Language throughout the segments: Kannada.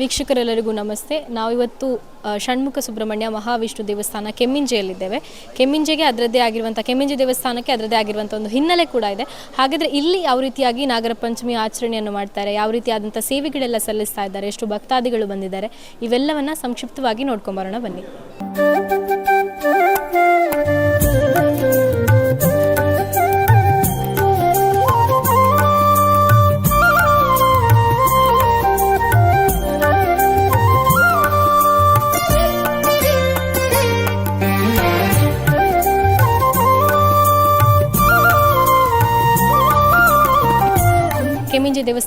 ವೀಕ್ಷಕರೆಲ್ಲರಿಗೂ ನಮಸ್ತೆ. ನಾವಿವತ್ತು ಷಣ್ಮುಖ ಸುಬ್ರಹ್ಮಣ್ಯ ಮಹಾವಿಷ್ಣು ದೇವಸ್ಥಾನ ಕೆಮ್ಮಿಂಜೆಯಲ್ಲಿದ್ದೇವೆ. ಕೆಮ್ಮಿಂಜೆಗೆ ಅದರದ್ದೇ ಆಗಿರುವಂಥ, ಕೆಮ್ಮಿಂಜೆ ದೇವಸ್ಥಾನಕ್ಕೆ ಅದರದ್ದೇ ಆಗಿರುವಂಥ ಒಂದು ಹಿನ್ನೆಲೆ ಕೂಡ ಇದೆ. ಹಾಗಾದರೆ ಇಲ್ಲಿ ಯಾವ ರೀತಿಯಾಗಿ ನಾಗರ ಪಂಚಮಿ ಆಚರಣೆಯನ್ನು ಮಾಡ್ತಾರೆ, ಯಾವ ರೀತಿಯಾದಂಥ ಸೇವೆಗಳೆಲ್ಲ ಸಲ್ಲಿಸ್ತಾ ಇದ್ದಾರೆ, ಎಷ್ಟು ಭಕ್ತಾದಿಗಳು ಬಂದಿದ್ದಾರೆ, ಇವೆಲ್ಲವನ್ನು ಸಂಕ್ಷಿಪ್ತವಾಗಿ ನೋಡ್ಕೊಂಬರೋಣ ಬನ್ನಿ.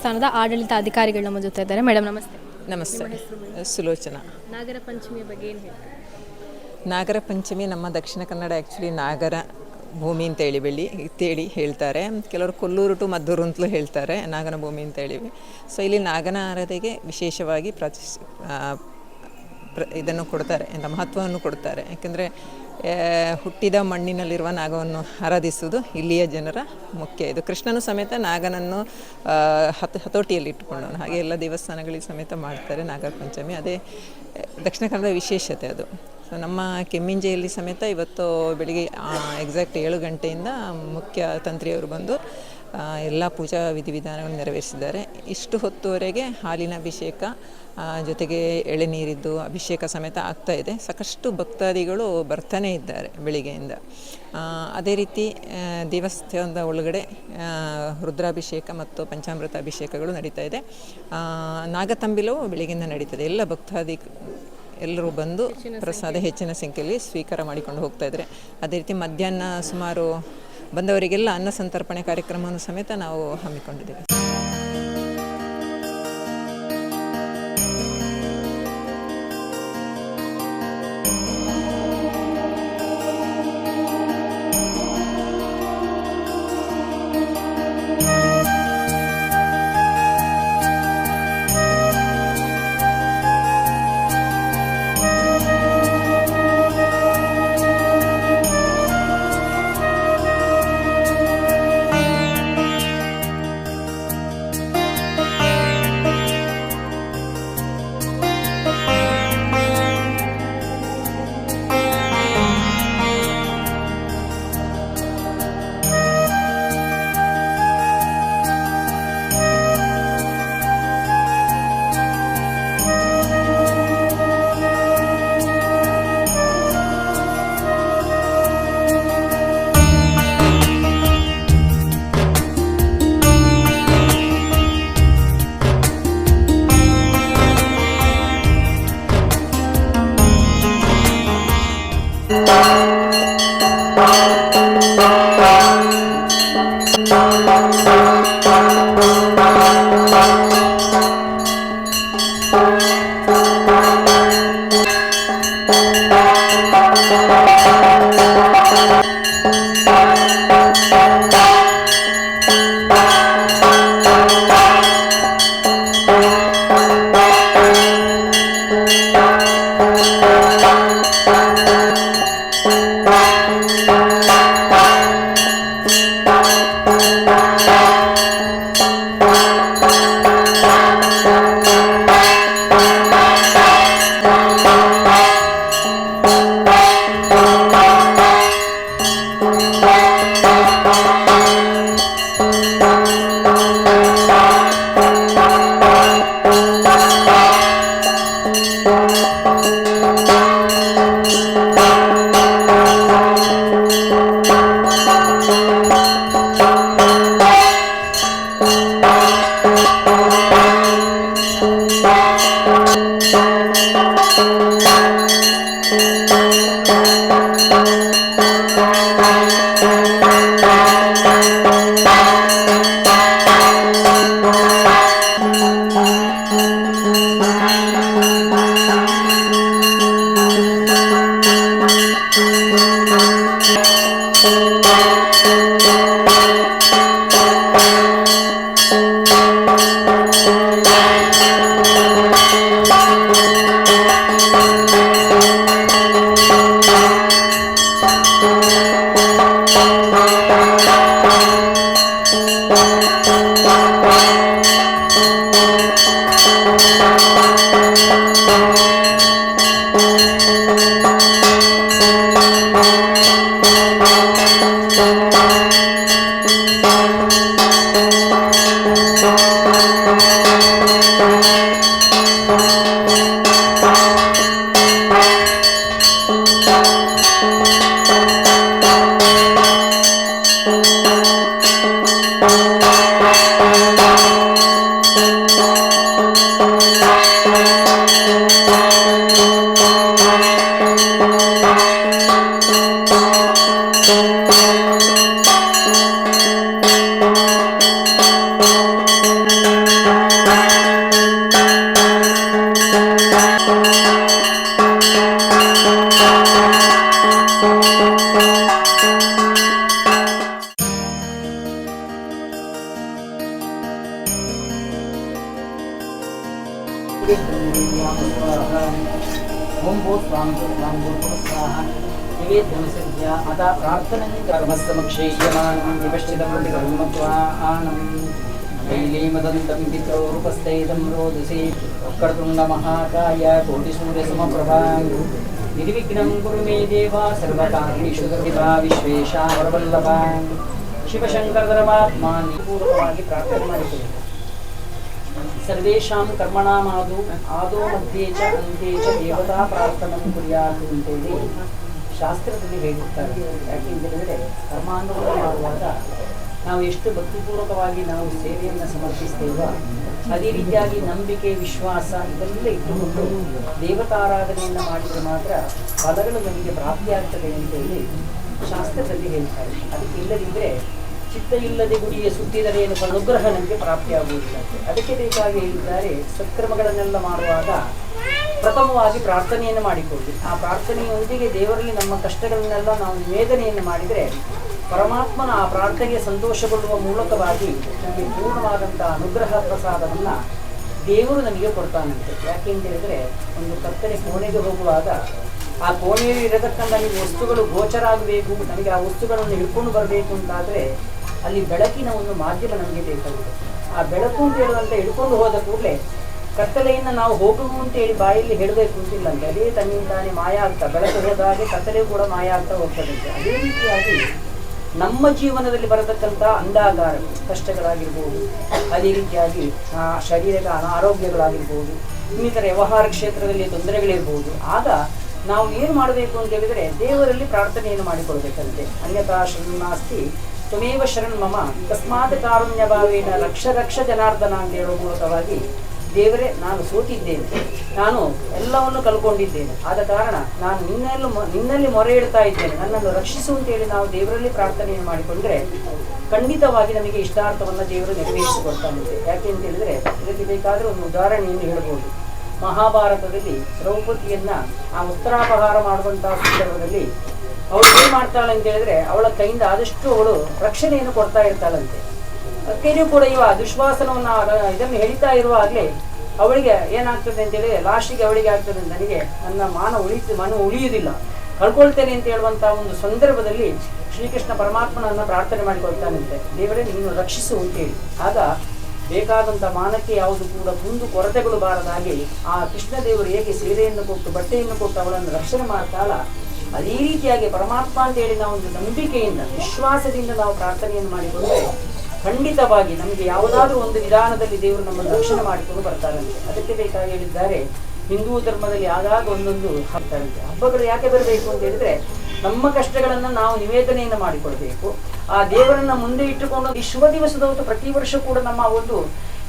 ದೇವಸ್ಥಾನದ ಆಡಳಿತ ಅಧಿಕಾರಿಗಳು ನಮ್ಮ ಜೊತೆ ಇದ್ದಾರೆ. ಮೇಡಮ್ ನಮಸ್ತೆ. ನಮಸ್ತೆ. ಸುಲೋಚನಾ. ನಾಗರ ಪಂಚಮಿಯ ಬಗ್ಗೆ ಏನು ಹೇಳ್ತಾರೆ? ನಾಗರ ಪಂಚಮಿ ನಮ್ಮ ದಕ್ಷಿಣ ಕನ್ನಡ ಆ್ಯಕ್ಚುಲಿ ನಾಗರ ಭೂಮಿ ಅಂತೇಳಿ ಬೆಳ್ಳಿ ತೇಳಿ ಹೇಳ್ತಾರೆ. ಕೆಲವರು ಕೊಲ್ಲೂರು ಟು ಮದ್ದೂರು ಅಂತಲೂ ಹೇಳ್ತಾರೆ ನಾಗನ ಭೂಮಿ ಅಂತ ಅಂತೇಳಿ ಸೊ ಇಲ್ಲಿ ನಾಗನ ಆರಾಧೆಗೆ ವಿಶೇಷವಾಗಿ ಪ್ರತಿಷ್ ಆ, ಪ್ರ ಇದನ್ನು ಕೊಡ್ತಾರೆ ಎಂಥ ಮಹತ್ವವನ್ನು ಕೊಡ್ತಾರೆ. ಯಾಕೆಂದರೆ ಹುಟ್ಟಿದ ಮಣ್ಣಿನಲ್ಲಿರುವ ನಾಗವನ್ನು ಆರಾಧಿಸುವುದು ಇಲ್ಲಿಯ ಜನರ ಮುಖ್ಯ. ಇದು ಕೃಷ್ಣನು ಸಮೇತ ನಾಗನನ್ನು ಹತ, ಹತೋಟಿಯಲ್ಲಿ ಇಟ್ಟುಕೊಂಡವನು. ಹಾಗೆ ಎಲ್ಲ ದೇವಸ್ಥಾನಗಳಿಗೆ ಸಮೇತ ಮಾಡ್ತಾರೆ ನಾಗರ ಪಂಚಮಿ ಅದೇ ದಕ್ಷಿಣ ಕನ್ನಡದ ವಿಶೇಷತೆ ಅದು. ಸೊ ನಮ್ಮ ಕೆಮ್ಮಿಂಜೆಯಲ್ಲಿ ಸಮೇತ ಇವತ್ತು ಬೆಳಿಗ್ಗೆ ಎಕ್ಸಾಕ್ಟ್ ಏಳು ಗಂಟೆಯಿಂದ ಮುಖ್ಯ ತಂತ್ರಿಯವರು ಬಂದು ಎಲ್ಲ ಪೂಜಾ ವಿಧಿವಿಧಾನಗಳನ್ನು ನೆರವೇರಿಸಿದ್ದಾರೆ. ಇಷ್ಟು ಹೊತ್ತುವರೆಗೆ ಹಾಲಿನ ಅಭಿಷೇಕ ಜೊತೆಗೆ ಜೊತೆಗೆ ಎಳೆನೀರಿದ್ದು ಅಭಿಷೇಕ ಸಮೇತ ಆಗ್ತಾ ಇದೆ. ಸಾಕಷ್ಟು ಭಕ್ತಾದಿಗಳು ಬರ್ತಾನೇ ಇದ್ದಾರೆ ಬೆಳಿಗ್ಗೆಯಿಂದ. ಅದೇ ರೀತಿ ದೇವಸ್ಥಾನದ ಒಳಗಡೆ ರುದ್ರಾಭಿಷೇಕ ಮತ್ತು ಪಂಚಾಮೃತ ಅಭಿಷೇಕಗಳು ನಡೀತಾ ಇದೆ. ನಾಗತಂಬಿಲವು ಬೆಳಿಗ್ಗೆಯಿಂದ ನಡೀತದೆ. ಎಲ್ಲ ಭಕ್ತಾದಿ ಎಲ್ಲರೂ ಬಂದು ಪ್ರಸಾದ ಹೆಚ್ಚಿನ ಸಂಖ್ಯೆಯಲ್ಲಿ ಸ್ವೀಕಾರ ಮಾಡಿಕೊಂಡು ಹೋಗ್ತಾ ಇದ್ದಾರೆ. ಅದೇ ರೀತಿ ಮಧ್ಯಾಹ್ನ ಸುಮಾರು ಬಂದವರಿಗೆಲ್ಲ ಅನ್ನ ಸಂತರ್ಪಣೆ ಕಾರ್ಯಕ್ರಮವನ್ನು ಸಮೇತ ನಾವು ಹಮ್ಮಿಕೊಂಡಿದ್ದೇವೆ. ಪ್ರಾರ್ಥನೆ ಕರ್ಮಸ್ತಮಕ್ಷೇಯಮಾನಂ ವಿಪಶ್ಚಿತಂ ಕರ್ಮತ್ವಾನಂ ಶೈಲೀಮದಂತಂ ಪಿತೌರುಪಸ್ಥೈದಂ ರೋದಸಿ ಕರ್ತುಂಡ ಮಹಾಕಾಯ ಕೋಟಿಸೂರ್ಯಸಮಪ್ರಭಾ ನಿರ್ವಿಘ್ನಂ ಕುರು ಮೇ ದೇವ ಸರ್ವಕಾರ್ಯೇಷು ಸರ್ವಿತಾ ವಿಶ್ವೇಶ ವರವಲ್ಲಭ ಶಿವಶಂಕರಧರ್ಮಾತ್ಮ ಪೂರ್ವಕವಾಗಿ ಪ್ರಾರ್ಥನೆ ಮಾಡಿಕೊಳ್ಳಿ ಸರ್ವೇಷಾಂ ಕರ್ಮಣಾಮಾದು ಆದೋ ಮಧ್ಯೆ ಚ ಅಂತೆ ದೇವತಾ ಪ್ರಾರ್ಥನೆ ಕುರಿಯಾತು ಅಂತೇಳಿ ಶಾಸ್ತ್ರದಲ್ಲಿ ಹೇಳುತ್ತಾರೆ. ಯಾಕೆ ಅಂತ ಹೇಳಿದ್ರೆ ಕರ್ಮಾನುಭವ ಮಾಡುವಾಗ ನಾವು ಎಷ್ಟು ಭಕ್ತಿಪೂರ್ವಕವಾಗಿ ನಾವು ಸೇವೆಯನ್ನು ಸಮರ್ಪಿಸ್ತೇವೋ ಅದೇ ರೀತಿಯಾಗಿ ನಂಬಿಕೆ, ವಿಶ್ವಾಸ ಇದೆಲ್ಲ ಇಟ್ಟುಕೊಂಡು ದೇವತಾರಾಧನೆಯನ್ನು ಮಾಡಿದರೆ ಮಾತ್ರ ಫಲಗಳು ನಮಗೆ ಪ್ರಾಪ್ತಿಯಾಗ್ತದೆ ಅಂತೇಳಿ ಶಾಸ್ತ್ರದಲ್ಲಿ ಹೇಳ್ತಾರೆ. ಅದಕ್ಕೆ ಇಲ್ಲದಿದ್ದರೆ ಚಿತ್ತ ಇಲ್ಲದೆ ಗುಡಿಗೆ ಸುತ್ತಿದರೆ ಏನು ಅನುಗ್ರಹ ನಮಗೆ ಪ್ರಾಪ್ತಿಯಾಗುವುದಿಲ್ಲ ಅದಕ್ಕೆ ಬೇಕಾಗಿ ಹೇಳಿದ್ದಾರೆ, ಸತ್ಕ್ರಮಗಳನ್ನೆಲ್ಲ ಮಾಡುವಾಗ ಪ್ರಥಮವಾಗಿ ಪ್ರಾರ್ಥನೆಯನ್ನು ಮಾಡಿಕೊಳ್ಳಿ. ಆ ಪ್ರಾರ್ಥನೆಯೊಂದಿಗೆ ದೇವರಲ್ಲಿ ನಮ್ಮ ಕಷ್ಟಗಳನ್ನೆಲ್ಲ ನಾವು ನಿವೇದನೆಯನ್ನು ಮಾಡಿದರೆ ಪರಮಾತ್ಮನ ಆ ಪ್ರಾರ್ಥನೆಗೆ ಸಂತೋಷಗೊಳ್ಳುವ ಮೂಲಕವಾಗಿ ನಮಗೆ ಪೂರ್ಣವಾದಂಥ ಅನುಗ್ರಹ ಪ್ರಸಾದವನ್ನು ದೇವರು ನಮಗೆ ಕೊಡ್ತಾನಂತೆ. ಯಾಕೆ ಅಂತ ಹೇಳಿದ್ರೆ, ಒಂದು ಕತ್ತನೆ ಕೋಣೆಗೆ ಹೋಗುವಾಗ ಆ ಕೋಣೆಯಲ್ಲಿ ಇರತಕ್ಕಂಥ ನಮಗೆ ವಸ್ತುಗಳು ಗೋಚರ ಆಗಬೇಕು, ನಮಗೆ ಆ ವಸ್ತುಗಳನ್ನು ಹಿಡ್ಕೊಂಡು ಬರಬೇಕು ಅಂತಾದರೆ ಅಲ್ಲಿ ಬೆಳಕಿನ ಒಂದು ಮಾಧ್ಯಮ ನಮಗೆ ಬೇಕಾಗುತ್ತೆ ಆ ಬೆಳಕು ಅಂತ ಹೇಳುವಂತ ಹಿಡ್ಕೊಂಡು ಹೋದ ಕೂಡಲೇ ಕತ್ತಲೆಯನ್ನು ನಾವು ಹೋಗುವು ಅಂತ ಹೇಳಿ ಬಾಯಲ್ಲಿ ಹೇಳಬೇಕು ಅಂತಿಲ್ಲ ಅಂತ ಅದೇ ತನ್ನಿಂದಾನೆ ಮಾಯ ಆಗ್ತಾ. ಬೆಳಕು ಹೋದ ಹಾಗೆ ಕತ್ತಲೆ ಕೂಡ ಮಾಯ ಆಗ್ತಾ ಹೋಗ್ತದಂತೆ. ಅದೇ ರೀತಿಯಾಗಿ ನಮ್ಮ ಜೀವನದಲ್ಲಿ ಬರತಕ್ಕಂಥ ಅಂಧಾಗಾರ ಕಷ್ಟಗಳಾಗಿರ್ಬೋದು ಅದೇ ರೀತಿಯಾಗಿ ಆ, ಶರೀರದ ಅನಾರೋಗ್ಯಗಳಾಗಿರ್ಬೋದು ಇನ್ನಿತರ ವ್ಯವಹಾರ ಕ್ಷೇತ್ರದಲ್ಲಿ ತೊಂದರೆಗಳಿರ್ಬೋದು. ಆಗ ನಾವು ಏನು ಮಾಡಬೇಕು ಅಂತ ಹೇಳಿದರೆ ದೇವರಲ್ಲಿ ಪ್ರಾರ್ಥನೆಯನ್ನು ಮಾಡಿಕೊಳ್ಬೇಕಂತೆ. ಅನ್ಯಥಾ ಶರಣಾಸ್ತಿ ತ್ವಮೇವ ಶರಣ್ ಮಮ. ಕಾರುಣ್ಯ ಭಾವೇನ ರಕ್ಷ ರಕ್ಷ ಜನಾರ್ದನ ಅಂತ ಹೇಳುವ ಮೂಲಕವಾಗಿ ದೇವರೇ, ನಾನು ಸೋತಿದ್ದೇನೆ. ನಾನು ಎಲ್ಲವನ್ನು ಕಲ್ಕೊಂಡಿದ್ದೇನೆ ಆದ ಕಾರಣ ನಾನು ನಿನ್ನೆಲ್ಲೂ ನಿನ್ನಲ್ಲಿ ಮೊರೆ ಇಡ್ತಾ ಇದ್ದೇನೆ. ನನ್ನನ್ನು ರಕ್ಷಿಸು ಅಂತೇಳಿ ನಾವು ದೇವರಲ್ಲಿ ಪ್ರಾರ್ಥನೆಯನ್ನು ಮಾಡಿಕೊಂಡ್ರೆ ಖಂಡಿತವಾಗಿ ನಮಗೆ ಇಷ್ಟಾರ್ಥವನ್ನು ದೇವರು ನೆರವೇರಿಸಿಕೊಡ್ತಾನೆ ಯಾಕೆ ಅಂತ ಹೇಳಿದ್ರೆ, ಇದಕ್ಕೆ ಬೇಕಾದರೆ ಒಂದು ಉದಾಹರಣೆಯನ್ನು ಹೇಳ್ಬೋದು. ಮಹಾಭಾರತದಲ್ಲಿ ದ್ರೌಪದಿಯನ್ನ ಆ ಉತ್ತರಾಪಹಾರ ಮಾಡುವಂತಹ ಸಂದರ್ಭದಲ್ಲಿ ಅವಳು ಏನ್ ಮಾಡ್ತಾಳೆ ಅಂತ ಹೇಳಿದ್ರೆ ಅವಳ ಕೈಯಿಂದ ಆದಷ್ಟು ಅವಳು ರಕ್ಷಣೆಯನ್ನು ಕೊಡ್ತಾ ಇರ್ತಾಳಂತೆ. ಅಕ್ಕೆಯೂ ಕೂಡ ಇವ ದುಶ್ವಾಸನವನ್ನ ಇದನ್ನು ಹೇಳ್ತಾ ಇರುವಾಗಲೇ ಅವಳಿಗೆ ಏನಾಗ್ತದೆ ಅಂತ ಹೇಳಿದ್ರೆ ಲಾಸ್ಟಿಗೆ ಅವಳಿಗೆ ಆಗ್ತದೆ ನನಗೆ ನನ್ನ ಮಾನ ಉಳಿತು, ಮನ ಉಳಿಯುವುದಿಲ್ಲ. ಕಳ್ಕೊಳ್ತೇನೆ ಅಂತ ಹೇಳುವಂತಹ ಒಂದು ಸಂದರ್ಭದಲ್ಲಿ ಶ್ರೀಕೃಷ್ಣ ಪರಮಾತ್ಮನನ್ನ ಪ್ರಾರ್ಥನೆ ಮಾಡಿಕೊಳ್ತಾನಂತೆ. ದೇವರೇ, ನೀನು ರಕ್ಷಿಸು ಅಂತೇಳಿ ಆಗ ಬೇಕಾದಂಥ ಮಾನಕ್ಕೆ ಯಾವುದು ಕೂಡ ಕುಂದು ಕೊರತೆಗಳು ಬಾರದ ಹಾಗೆ ಆ ಕೃಷ್ಣ ದೇವರು ಹೇಗೆ ಸೀರೆಯನ್ನು ಕೊಟ್ಟು, ಬಟ್ಟೆಯನ್ನು ಕೊಟ್ಟು ಅವಳನ್ನು ರಕ್ಷಣೆ ಮಾಡ್ತಾಳ, ಅದೇ ರೀತಿಯಾಗಿ ಪರಮಾತ್ಮ ಅಂತೇಳಿ ನಾವು ಒಂದು ನಂಬಿಕೆಯಿಂದ, ವಿಶ್ವಾಸದಿಂದ ನಾವು ಪ್ರಾರ್ಥನೆಯನ್ನು ಮಾಡಿಕೊಂಡು ಖಂಡಿತವಾಗಿ ನಮಗೆ ಯಾವುದಾದ್ರೂ ಒಂದು ವಿಧಾನದಲ್ಲಿ ದೇವರು ನಮ್ಮನ್ನು ರಕ್ಷಣೆ ಮಾಡಿಕೊಂಡು ಬರ್ತಾರಂತೆ ಅದಕ್ಕೆ ಬೇಕಾಗಿ ಹೇಳಿದ್ದಾರೆ, ಹಿಂದೂ ಧರ್ಮದಲ್ಲಿ ಆಗಾಗ ಒಂದೊಂದು ಹಬ್ಬಗಳು ಯಾಕೆ ಬರಬೇಕು ಅಂತ ಹೇಳಿದ್ರೆ, ನಮ್ಮ ಕಷ್ಟಗಳನ್ನು ನಾವು ನಿವೇದನೆಯನ್ನು ಮಾಡಿಕೊಳ್ಬೇಕು ಆ ದೇವರನ್ನ ಮುಂದೆ ಇಟ್ಟುಕೊಂಡು ಈ ಶುಭ ದಿವಸದ ಹೊತ್ತು ಪ್ರತಿ ವರ್ಷ ಕೂಡ ನಮ್ಮ ಒಂದು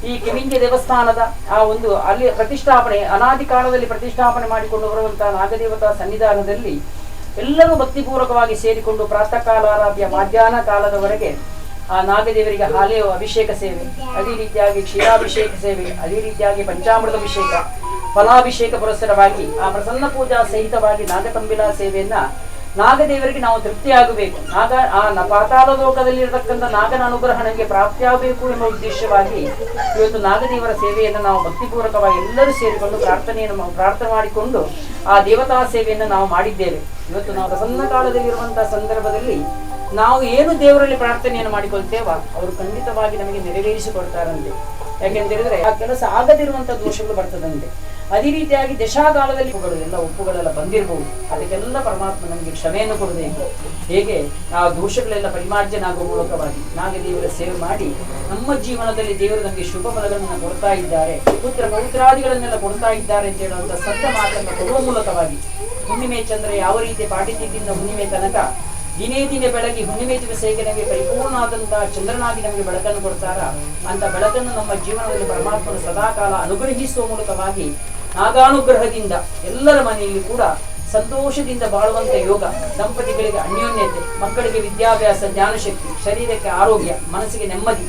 ಈ ಕಿವಿಂಜೆ ದೇವಸ್ಥಾನದ ಆ ಒಂದು ಅಲ್ಲಿ ಪ್ರತಿಷ್ಠಾಪನೆ, ಅನಾದಿ ಕಾಲದಲ್ಲಿ ಪ್ರತಿಷ್ಠಾಪನೆ ಮಾಡಿಕೊಂಡು ಬರುವಂತಹ ನಾಗದೇವತಾ ಸನ್ನಿಧಾನದಲ್ಲಿ ಎಲ್ಲರೂ ಭಕ್ತಿಪೂರ್ವಕವಾಗಿ ಸೇರಿಕೊಂಡು ಪ್ರಾತಃ ಕಾಲ ಆರಾಧ್ಯ ಮಧ್ಯಾಹ್ನ ಕಾಲದವರೆಗೆ ಆ ನಾಗದೇವರಿಗೆ ಹಾಲೆಯ ಅಭಿಷೇಕ ಸೇವೆ, ಅದೇ ರೀತಿಯಾಗಿ ಕ್ಷೀರಾಭಿಷೇಕ ಸೇವೆ, ಅದೇ ರೀತಿಯಾಗಿ ಪಂಚಾಮೃತ ಅಭಿಷೇಕ ಫಲಾಭಿಷೇಕ ಪುರಸ್ಸರವಾಗಿ ಆ ಪ್ರಸನ್ನ ಪೂಜಾ ಸಹಿತವಾಗಿ ನಾಗತಂಬಿಲಾ ಸೇವೆಯನ್ನ ನಾಗದೇವರಿಗೆ ನಾವು ತೃಪ್ತಿಯಾಗಬೇಕು. ನಾಗ, ಆ ಪಾತಾಳ ಲೋಕದಲ್ಲಿ ಇರತಕ್ಕಂಥ ನಾಗನ ಅನುಗ್ರಹ ನಮಗೆ ಪ್ರಾಪ್ತಿಯಾಗಬೇಕು ಎಂಬ ಉದ್ದೇಶವಾಗಿ ಇವತ್ತು ನಾಗದೇವರ ಸೇವೆಯನ್ನು ನಾವು ಭಕ್ತಿಪೂರ್ವಕವಾಗಿ ಎಲ್ಲರೂ ಸೇರಿಕೊಂಡು ಪ್ರಾರ್ಥನೆಯನ್ನು ಪ್ರಾರ್ಥನೆ ಮಾಡಿಕೊಂಡು ಆ ದೇವತಾ ಸೇವೆಯನ್ನು ನಾವು ಮಾಡಿದ್ದೇವೆ. ಇವತ್ತು ನಾವು ಪ್ರಸನ್ನ ಕಾಲದಲ್ಲಿರುವಂತಹ ಸಂದರ್ಭದಲ್ಲಿ ನಾವು ಏನು ದೇವರಲ್ಲಿ ಪ್ರಾರ್ಥನೆಯನ್ನು ಮಾಡಿಕೊಳ್ತೇವ ಅವರು ಖಂಡಿತವಾಗಿ ನಮಗೆ ನೆರವೇರಿಸಿಕೊಡ್ತಾರಂತೆ. ಯಾಕೆಂತ ಹೇಳಿದ್ರೆ ಆ ಕೆಲಸ ಆಗದಿರುವಂತಹ ದೋಷಗಳು ಬರ್ತದಂತೆ. ಅದೇ ರೀತಿಯಾಗಿ ದಶಾಕಾಲದಲ್ಲಿ ಎಲ್ಲ ಉಪ್ಪುಗಳೆಲ್ಲ ಬಂದಿರಬಹುದು ಅದಕ್ಕೆಲ್ಲ ಪರಮಾತ್ಮ ನಮಗೆ ಕ್ಷಮೆಯನ್ನು ಕೊಡಬೇಕು. ಹೇಗೆ? ಆ ದೋಷಗಳೆಲ್ಲ ಪರಿಮಾರ್ಜನಾಗುವ ಮೂಲಕವಾಗಿ. ನಾಗದೇವರ ಸೇವೆ ಮಾಡಿ ನಮ್ಮ ಜೀವನದಲ್ಲಿ ದೇವರು ನಮಗೆ ಶುಭ ಫಲಗಳನ್ನು ಕೊಡ್ತಾ ಇದ್ದಾರೆ. ಪುತ್ರ ಪವಿತ್ರಾದಿಗಳನ್ನೆಲ್ಲ ಕೊಡ್ತಾ ಇದ್ದಾರೆ ಅಂತ ಹೇಳುವಂತ ಸತ್ಯ ಮಾತನ್ನು ಕೊಡುವ ಮೂಲಕವಾಗಿ ಹುಣ್ಣಿಮೆ ಚಂದ್ರ ಯಾವ ರೀತಿ ಪಾಟಿದ್ಯದಿಂದ ಹುಣ್ಣಿಮೆ ತನಕ ದಿನೇ ದಿನೇ ಬೆಳಗ್ಗೆ ಹುಣ್ಣಿಮೆ ದಿವಸಕ್ಕೆ ನಮಗೆ ಪರಿಪೂರ್ಣವಾದಂತಹ ಚಂದ್ರನಾಗಿ ನಮಗೆ ಬೆಳಕನ್ನು ಕೊಡ್ತಾರ? ಅಂತ ಬೆಳಕನ್ನು ನಮ್ಮ ಜೀವನದಲ್ಲಿ ಪರಮಾತ್ಮನ ಸದಾಕಾಲ ಅನುಗ್ರಹಿಸುವ ಮೂಲಕವಾಗಿ ನಾಗಾನುಗ್ರಹದಿಂದ ಎಲ್ಲರ ಮನೆಯಲ್ಲಿ ಕೂಡ ಸಂತೋಷದಿಂದ ಬಾಳುವಂತ ಯೋಗ ದಂಪತಿಗಳಿಗೆ ಅನ್ಯೋನ್ಯತೆ, ಮಕ್ಕಳಿಗೆ ವಿದ್ಯಾಭ್ಯಾಸ, ಜ್ಞಾನಶಕ್ತಿ, ಶರೀರಕ್ಕೆ ಆರೋಗ್ಯ, ಮನಸ್ಸಿಗೆ ನೆಮ್ಮದಿ.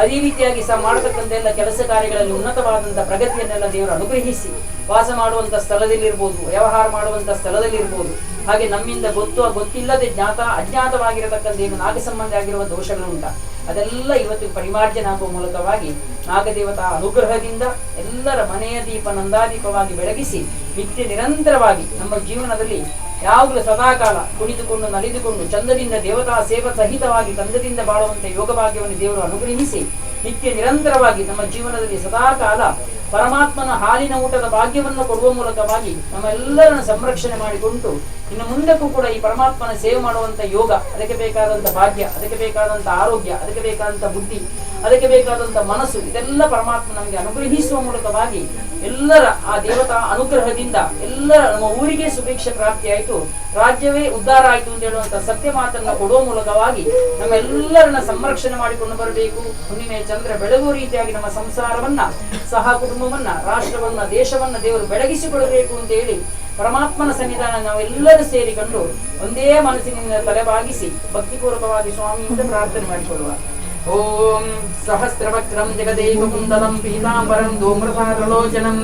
ಅದೇ ರೀತಿಯಾಗಿ ಸಹ ಮಾಡತಕ್ಕಂಥ ಎಲ್ಲ ಕೆಲಸ ಕಾರ್ಯಗಳಲ್ಲಿ ಉನ್ನತವಾದಂತಹ ಪ್ರಗತಿಯನ್ನೆಲ್ಲ ದೇವರು ಅನುಗ್ರಹಿಸಿ ವಾಸ ಮಾಡುವಂತ ಸ್ಥಳದಲ್ಲಿರ್ಬೋದು, ವ್ಯವಹಾರ ಮಾಡುವಂತ ಸ್ಥಳದಲ್ಲಿರ್ಬೋದು. ಹಾಗೆ ನಮ್ಮಿಂದ ಗೊತ್ತು ಗೊತ್ತಿಲ್ಲದೆ ಜ್ಞಾತ, ಅಜ್ಞಾತವಾಗಿರತಕ್ಕಂಥ ಏನು ನಾಗ ಸಂಬಂಧ ಆಗಿರುವ ದೋಷಗಳುಂಟ ಅದೆಲ್ಲ ಇವತ್ತು ಪರಿಮಾರ್ಜನ ಆಗುವ ಮೂಲಕವಾಗಿ ನಾಗದೇವತಾ ಅನುಗ್ರಹದಿಂದ ಎಲ್ಲರ ಮನೆಯ ದೀಪ ನಂದಾದೀಪವಾಗಿ ಬೆಳಗಿಸಿ ನಿತ್ಯ ನಿರಂತರವಾಗಿ ನಮ್ಮ ಜೀವನದಲ್ಲಿ ಯಾವಾಗಲೂ ಸದಾಕಾಲ ಕುಣಿದುಕೊಂಡು ನಲಿದುಕೊಂಡು ಚಂದದಿಂದ ದೇವತಾ ಸೇವ ಸಹಿತವಾಗಿ ತಂದದಿಂದ ಬಾಳುವಂತೆ ಯೋಗ ಭಾಗ್ಯವನ್ನು ದೇವರು ಅನುಗ್ರಹಿಸಿ ನಿತ್ಯ ನಿರಂತರವಾಗಿ ನಮ್ಮ ಜೀವನದಲ್ಲಿ ಸದಾಕಾಲ ಪರಮಾತ್ಮನ ಹಾಲಿನ ಊಟದ ಭಾಗ್ಯವನ್ನು ಕೊಡುವ ಮೂಲಕವಾಗಿ ನಮ್ಮೆಲ್ಲರನ್ನು ಸಂರಕ್ಷಣೆ ಮಾಡಿಕೊಂಡು ಇನ್ನು ಮುಂದಕ್ಕೂ ಕೂಡ ಈ ಪರಮಾತ್ಮನ ಸೇವೆ ಮಾಡುವಂತ ಯೋಗ, ಅದಕ್ಕೆ ಬೇಕಾದಂತ ಭಾಗ್ಯ, ಅದಕ್ಕೆ ಬೇಕಾದಂತ ಆರೋಗ್ಯ, ಅದಕ್ಕೆ ಬೇಕಾದಂತ ಬುದ್ಧಿ, ಅದಕ್ಕೆ ಬೇಕಾದಂತ ಮನಸ್ಸು, ಇದೆಲ್ಲ ಪರಮಾತ್ಮ ನಮಗೆ ಅನುಗ್ರಹಿಸುವ ಮೂಲಕವಾಗಿ ಎಲ್ಲರ ಆ ದೇವತಾ ಅನುಗ್ರಹದಿಂದ ಎಲ್ಲರ ನಮ್ಮ ಊರಿಗೆ ಸುಭಿಕ್ಷೆ ಪ್ರಾಪ್ತಿಯಾಯಿತು ರಾಜ್ಯವೇ ಉದ್ಧಾರ ಆಯಿತು ಅಂತ ಹೇಳುವಂತ ಸತ್ಯ ಮಾತನ್ನ ಕೊಡುವ ಮೂಲಕವಾಗಿ ನಮ್ಮೆಲ್ಲರನ್ನ ಸಂರಕ್ಷಣೆ ಮಾಡಿಕೊಂಡು ಬರಬೇಕು. ಹುಣ್ಣಿಮೆ, ಚಂದ್ರ ಬೆಳಗುವ ರೀತಿಯಾಗಿ ನಮ್ಮ ಸಂಸಾರವನ್ನ, ಸಹ ಕುಟುಂಬವನ್ನ, ರಾಷ್ಟ್ರವನ್ನ, ದೇಶವನ್ನ ದೇವರು ಬೆಳಗಿಸಿಕೊಳ್ಳಬೇಕು ಅಂತ ಹೇಳಿ ಪರಮಾತ್ಮನ ಸನ್ನಿಧಾನ ನಾವೆಲ್ಲರೂ ಸೇರಿಕೊಂಡು ಒಂದೇ ಮನಸ್ಸಿನಿಂದ ತಲೆಬಾಗಿಸಿ ಭಕ್ತಿಪೂರ್ವಕವಾಗಿ ಸ್ವಾಮಿಯಿಂದ ಪ್ರಾರ್ಥನೆ ಮಾಡಿಕೊಳ್ಳುವ ಓಂ ಸಹಸ್ರವಕ್ರಂ ಜಗದೇಕ ಕುಂದಲಂ ಪೀತಾಂಬರಂ ಧೂಮ್ರಸಾರಲೋಚನಂ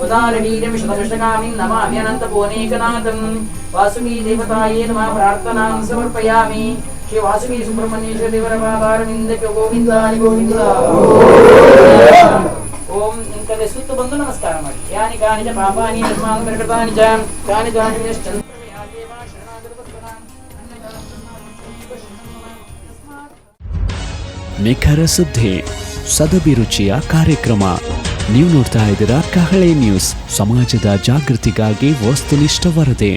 ಉದಾರಣೀರಂ ಶತಕೃಷ್ಣಗಾಮಿಂ ನಮಾಮಿ ಅನಂತ ಭುವನೇಕನಾಥಂ ವಾಸುಕಿ ದೇವತಾಯೇ ನಮಃ ಪ್ರಾರ್ಥನಾಂ ಸಮರ್ಪಯಾಮಿ ಶ್ರೀ ವಾಸುಕಿ ಸುಬ್ರಹ್ಮಣ್ಯೇಶ್ವರ ದೇವರ ಪಾದಾರವಿಂದಕ್ಕೆ ಗೋವಿಂದಾನಿ ಕಡೆ ಸುತ್ತು ಬಂದು ನಮಸ್ಕಾರ ಮಾಡಿ. ಯಾನಿ ಕಾನಿಜ ಪಾಪಾನಿ ನಿರ್ಮಾಣಿ ಜಾನ್ ಕಾನಿ ಜಾನಿ ನಿಖರ ಸುದ್ದಿ ಸದಭಿರುಚಿಯ ಕಾರ್ಯಕ್ರಮ. ನೀವು ನೋಡ್ತಾ ಇದ್ದೀರಾ ಕಹಳೆ ನ್ಯೂಸ್. ಸಮಾಜದ ಜಾಗೃತಿಗಾಗಿ ವಸ್ತುನಿಷ್ಠ ವರದಿ.